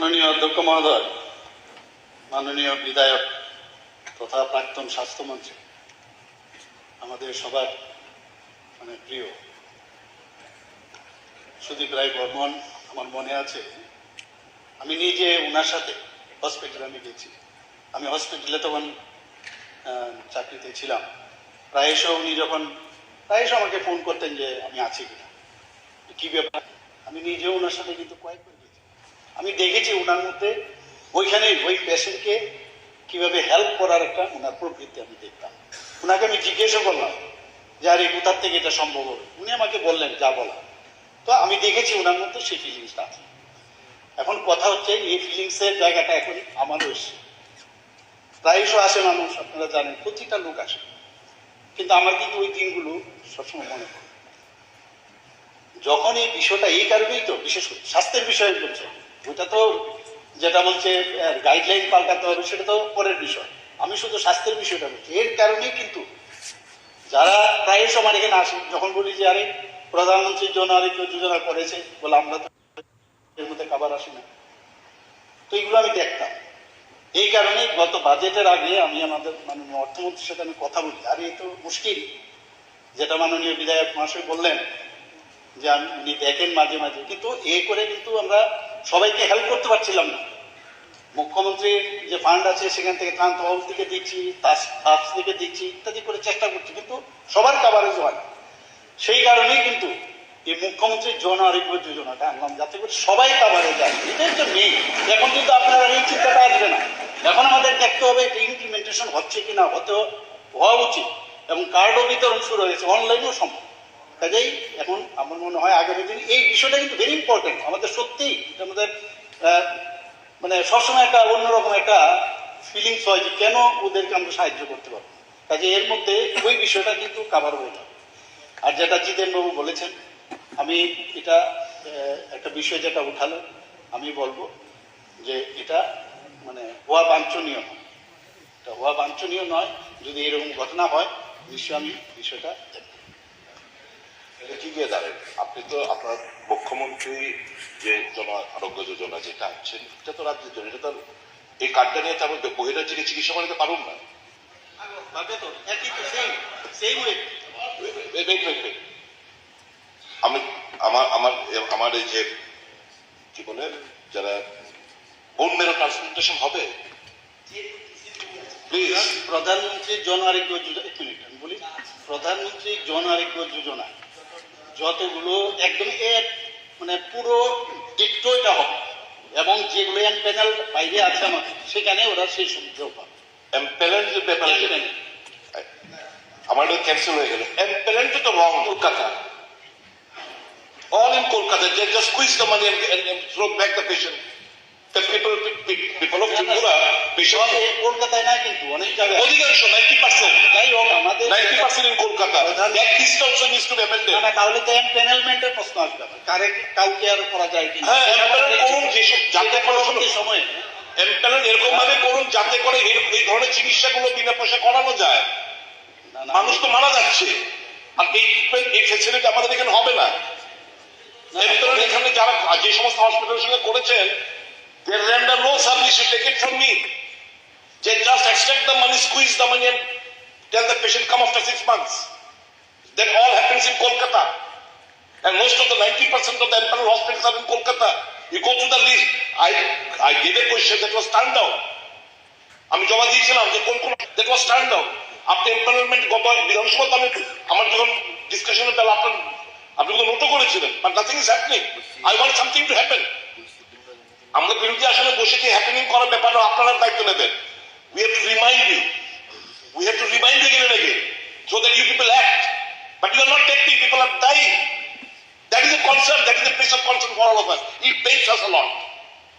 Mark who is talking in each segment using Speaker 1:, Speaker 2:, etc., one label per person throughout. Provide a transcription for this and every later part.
Speaker 1: মাননীয় অধ্যক্ষ মহোদয়, মাননীয় বিধায়ক তথা প্রাক্তন স্বাস্থ্যমন্ত্রী, আমাদের সবার মানে প্রিয় সুদীপ রায় বর্মন, আমার মনে আছে, আমি নিজে ওনার সাথে হসপিটালে আমি গেছি। আমি হসপিটালে তখন চাকরিতে ছিলাম। প্রায়শ উনি যখন প্রায়শ আমাকে ফোন করতেন যে আমি আছি কিনা। কি ব্যাপার? আমি নিজেও ওনার সাথে কিন্তু কয়েক আমি দেখেছি ওনার মধ্যে ওইখানে ওই পেশেন্টকে কীভাবে হেল্প করার একটা ওনার প্রবৃত্তি আমি দেখতাম। ওনাকে আমি জিজ্ঞেসও করলাম যে, আরে, কোথার থেকে এটা সম্ভব হবে উনি আমাকে বললেন, যা বলা। তো আমি দেখেছি ওনার মধ্যে সেই ফিলিংসটা আছে। এখন কথা হচ্ছে, এই ফিলিংসের জায়গাটা এখন আমারও এসছে। প্রায়শ আসে মানুষ, আপনারা জানেন, প্রতিটা লোক আসে। কিন্তু আমার কিন্তু ওই দিনগুলো সবসময় মনে পড়ে। যখন এই বিষয়টা এই কারণেই তো, বিশেষ করে স্বাস্থ্যের বিষয়ে বলছে। ওইটা তো যেটা বলছে গাইডলাইন পাল্টাতে হবে, সেটা তো পরের বিষয়। আমি শুধু স্বাস্থ্যের বিষয়টা বলছি। এর কারণেই কিন্তু যারা প্রায় সময় এখানে আসে, যখন বলি যে, আরে প্রধানমন্ত্রীর জন আরেকটু যোজনা করেছে, বলে আমরা তো এর মধ্যে খাবার আসি না। তো এগুলো আমি দেখতাম। এই কারণে গত বাজেটের আগে আমি আমাদের মাননীয় অর্থমন্ত্রীর সাথে আমি কথা বলি। আর এই তো মুশকিল। যেটা মাননীয় বিধায়ক মহাশয় বললেন যে, আমি, উনি দেখেন মাঝে মাঝে। কিন্তু এ করে কিন্তু আমরা সবাইকে হেল্প করতে পারছিলাম না। মুখ্যমন্ত্রীর যে ফান্ড আছে, সেখান থেকে ত্রাণ তহবিল থেকে দিচ্ছি, তাস থেকে দিচ্ছি, ইত্যাদি করে চেষ্টা করছি, কিন্তু সবার কাভারেজ হয়। সেই কারণেই কিন্তু এই মুখ্যমন্ত্রীর জন আরোগ্য যোজনাটা আনলাম, যাতে করে সবাই কাভারে যায় এটাই তো মেইন এখন কিন্তু আপনারা এই চিন্তাটা আসবে না। এখন আমাদের দেখতে হবে এটা ইমপ্লিমেন্টেশন হচ্ছে কিনা, হতে, হওয়া উচিত। এবং কার্ডও বিতরণ শুরু হয়েছে অনলাইনেও সম্ভব। কাজেই এখন আমার মনে হয় আগামী দিন এই বিষয়টা কিন্তু ভেরি ইম্পর্টেন্ট আমাদের সত্যিই এটা আমাদের মানে সবসময় একটা অন্যরকম একটা ফিলিংস হয় যে কেন ওদেরকে আমরা সাহায্য করতে পারব। কাজে এর মধ্যে ওই বিষয়টা কিন্তু কাভার হয়ে যাবে। আর যেটা জিতেন বাবু বলেছেন, আমি এটা একটা বিষয় যেটা উঠালো, আমি বলব যে এটা মানে হওয়া বাঞ্ছনীয় নয়। এটা হওয়া বাঞ্ছনীয় নয়, যদি এরকম ঘটনা হয়, নিশ্চয়ই আমি বিষয়টা দেখব।
Speaker 2: এটা কি দাঁড়ায়? আপনি তো আপনার মুখ্যমন্ত্রী যে জন আরোগ্য যোজনা যেটা আনছেন এটা তো রাজ্যের জন্য এটা তো এই কার্ডটা নিয়ে তো আমি বহিরাজ্যে চিকিৎসা করাতে পারুন না. আমি আমার আমার আমার এই যে কি বলে যারা বোন মেরো ট্রান্সপ্লান্টেশন হবে প্লিজ
Speaker 1: প্রধানমন্ত্রী জন আরোগ্য যোজনা এক মিনিট আমি বলি প্রধানমন্ত্রী জন আরোগ্য যোজনা যতগুলো একদম এক মানে পুরো ডিক্টো এটা হবে এবং যেগুলো এম প্যানেল বাইরে আছে আমার সেখানে ওরা সেই সুবিধাও পাবে
Speaker 2: এম্পেলেন্ট যে ব্যাপার আমার ক্যান্সেল হয়ে গেল এম্পেলেন্ট তো রং Kolkata all in Kolkata. They just squeeze the money and, and, and throw back the patient. People, people, people of Tripura, patient,
Speaker 1: কলকাতায় না কিন্তু অনেক জায়গায়।
Speaker 2: অধিকাংশ 90%,
Speaker 1: যাই হোক আমাদের
Speaker 2: 90% in Kolkata. That list also needs to be
Speaker 1: না,
Speaker 2: amended.
Speaker 1: তাহলে তো এমপ্যানেলমেন্টের প্রশ্ন আসবে আবার। কাউকে আর করা যায় কি
Speaker 2: হ্যাঁ, empanel করুন যেসব যাতে করে
Speaker 1: সময়
Speaker 2: এম্পেলেন্ট এরকম ভাবে করুন যাতে করে এই ধরনের চিকিৎসাগুলো বিনা পয়সা করানো যায়। মানুষ তো মারা যাচ্ছে। আর এই এই ফেসিলিটি আমাদের এখানে হবে না। এম্পেলেন্ট এখানে যারা যে সমস্ত হসপিটালের সঙ্গে করেছেন they render no service you take it from me they just extract the money squeeze the money and tell the patient come after six months that all happens in Kolkata and most of the 90% of the empanel hospitals are in Kolkata you go to the list I I gave a question that was turned down আমি জমা দিয়েছিলাম যে কোন কোন that was turn down আপনি employment বিধানসভা আমি আমার যখন ডিসকাশনের বেলা আপনার আপনি তো নোটও করেছিলেন but nothing is happening I want something to happen আমরা বিরোধী আসলে বসে কি হ্যাপেনিং করার ব্যাপারে আপনারা দায়িত্ব নেবেন we have to remind you we have to remind you again again so that you people act but you are not taking people are dying a concern, that is a place of concern for all of us. It pains us a lot.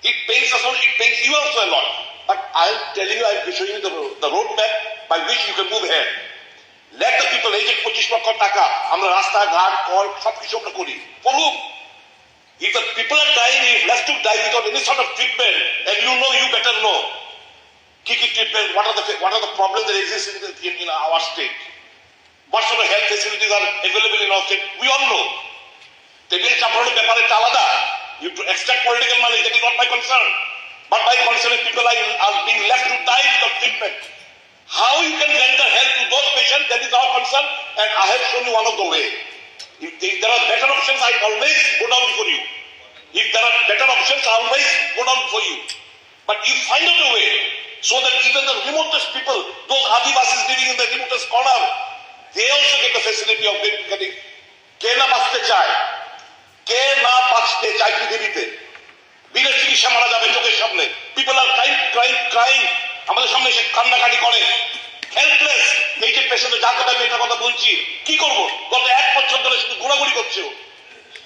Speaker 2: It pains us a lot, it pains you also a lot. But I'll tell you, I'll be showing you the, the roadmap by which you can move ahead. Let the people, এই যে পঁচিশ লক্ষ টাকা আমরা রাস্তাঘাট call সব কিছু আমরা করি করুক If the people are dying, if left to die without any sort of treatment, and you know, you better know, kicking treatment, what are the, what are the problems that exist in, the, in our state? What sort of health facilities are available in our state? We all know. They make Chaparro Bepare Talada. You to extract political money, that is not my concern. But my concern is people are, are being left to die without treatment. How you can render help to those patients, that is our concern, and I have shown you one of the ways. If, there are better options, I always go down before you. If there are better options, I always go down for you. But you find out a way so that even the remotest people, those Adivasis living in the remotest corner, they also get the facility of getting, কে না বাঁচতে চায় কে না বাঁচতে চায় পৃথিবীতে বিনা চিকিৎসা মারা যাবে চোখের সামনে পিপল আর ক্রাইম ক্রাইম ক্রাইম আমাদের সামনে এসে কান্নাকাটি করে হেল্পলেস এই যে পেশেন্টে যার কথা এটা কথা বলছি কি করব? গত এক বছর ধরে শুধু ঘোরাঘুরি করছে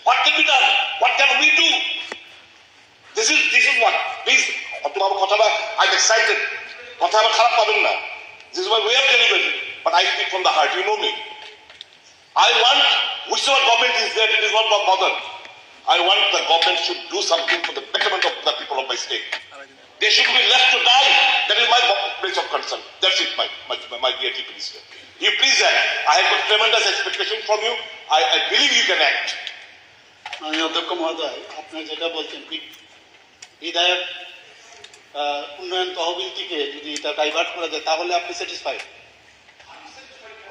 Speaker 2: what can be done what can we do this is this is what please তোমার কথাটা আই এম এক্সাইটেড কথা আবার খারাপ পাবেন না। This is way of delivery but I speak from the heart you know me I want, whichever government is there, it is not bothered. I want the government should do something for the betterment of the people of my state. They should be left to die. That is my place of concern. That's it, my, my, my dear chief minister. You please act. I have got tremendous expectation from you. I, I believe you can act.
Speaker 1: আমি অধ্যক্ষ মহোদয় আপনি যেটা বলছেন বিধায়ক উন্নয়ন তহবিল থেকে যদি এটা ডাইভার্ট করা যায় তাহলে আপনি স্যাটিসফাইড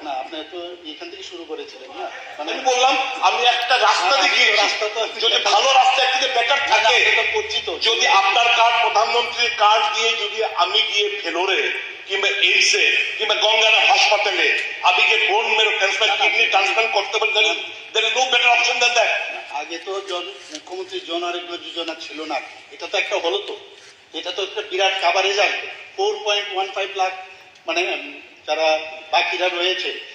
Speaker 1: না আপনি তো এখান থেকে শুরু করেছিলেন না? মানে
Speaker 2: আমি বললাম আমি একটা রাস্তা
Speaker 1: না,
Speaker 2: দেখিয়েছি।
Speaker 1: রাস্তা তো-
Speaker 2: যদি ভালো রাস্তা থেকে বেটার থাকে
Speaker 1: আপনি তো করছি তো
Speaker 2: যদি আপনার কার্ড প্রধানমন্ত্রীর কার্ড দিয়ে যদি আমি গিয়ে ফেলোরে কিংবা এইমসে কিংবা গঙ্গারা হাসপাতালে আমি গিয়ে বোন মেরো ট্রান্সপ্লান্ট কিডনি ট্রান্সপ্লান্ট করতে পারি then no better option than that
Speaker 1: আগে তো জন মুখ্যমন্ত্রী জন আরোগ্য যোজনা ছিল না। এটা তো একটা হলো তো। এটা তো একটা বিরাট কাভারেজ আসবে four point one five lakh মানে যারা বাকিরা রয়েছে।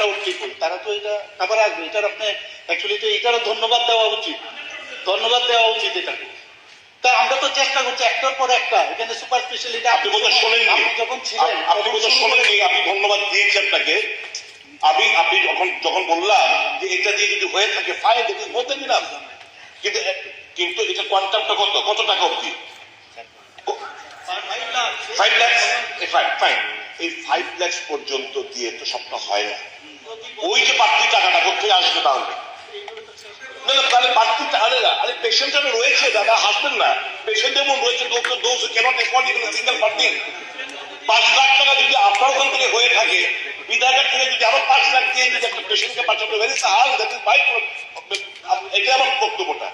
Speaker 1: আউট পিপুল তারা তো এটা কাভার আসবে। এটার আপনি অ্যাকচুয়ালি তো এটারও ধন্যবাদ দেওয়া উচিত। ধন্যবাদ দেওয়া উচিত এটাকে। তা আমরা তো চেষ্টা করছি একটার পর একটা। এখানে সুপার স্পেশালিটি
Speaker 2: আপনি বোধহয় শোনেননি।
Speaker 1: আপনি যখন ছিলেন
Speaker 2: আপ- আপনি বোধহয় শোনেননি। আমি ধন্যবাদ দিয়েছি আপনাকে আমি আপনি যখন যখন বললাম যে এটা দিয়ে যদি হয়ে থাকে ফাইন মোর দেন ইনাফ কিন্তু কিন্তু এটা কোয়ান্টামটা কত? কত টাকা অবধি? ফাইভ ল্যাক্স ফাইন ফাইন এই ফাইভ ল্যাক্স পর্যন্ত দিয়ে তো সবটা হয় না। ওই যে বাড়তি টাকাটা কোথায় আসবে তাহলে না না তাহলে বাড়তি আরে না আরে পেশেন্ট রয়েছে দাদা হাসবেন না পেশেন্ট যেমন রয়েছে দোষ সিঙ্গেল ফান্ডিং পাঁচ লাখ টাকা যদি আপনার ওখান থেকে হয়ে থাকে বিধায়কের থেকে যদি আরও পাঁচ লাখ দিয়ে যদি একটা পেশেন্টকে বাঁচাতে পারি তাহলে দ্যাট ইজ মাই এটা আমার বক্তব্যটা।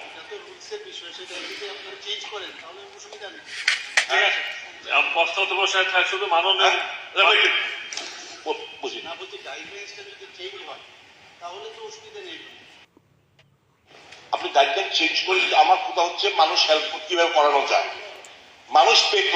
Speaker 1: তো
Speaker 3: বসায় শুধু মাননীয়
Speaker 2: হ্যাঁ? বুঝি
Speaker 1: না বলছি গাইডলাইন্সটা যদি চেঞ্জ হয় তাহলে তো অসুবিধা নেই।
Speaker 2: আপনি গাইডলাইন চেঞ্জ করে যদি আমার কথা হচ্ছে মানুষ হেল্প কীভাবে করানো যায়? মানুষ পেত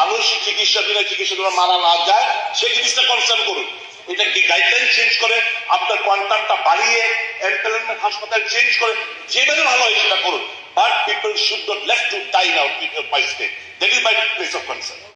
Speaker 2: মানুষ চিকিৎসা দিলে চিকিৎসা দিলে মারা না যায় সেই জিনিসটা কনসার্ন করুন। এটা কি গাইডলাইন চেঞ্জ করে? আপনার কোয়ান্টামটা বাড়িয়ে এমপ্লয়মেন্ট হাসপাতাল চেঞ্জ করে যেভাবে ভালো হয় সেটা করুন। But people should not left to die now by state that is my place of concern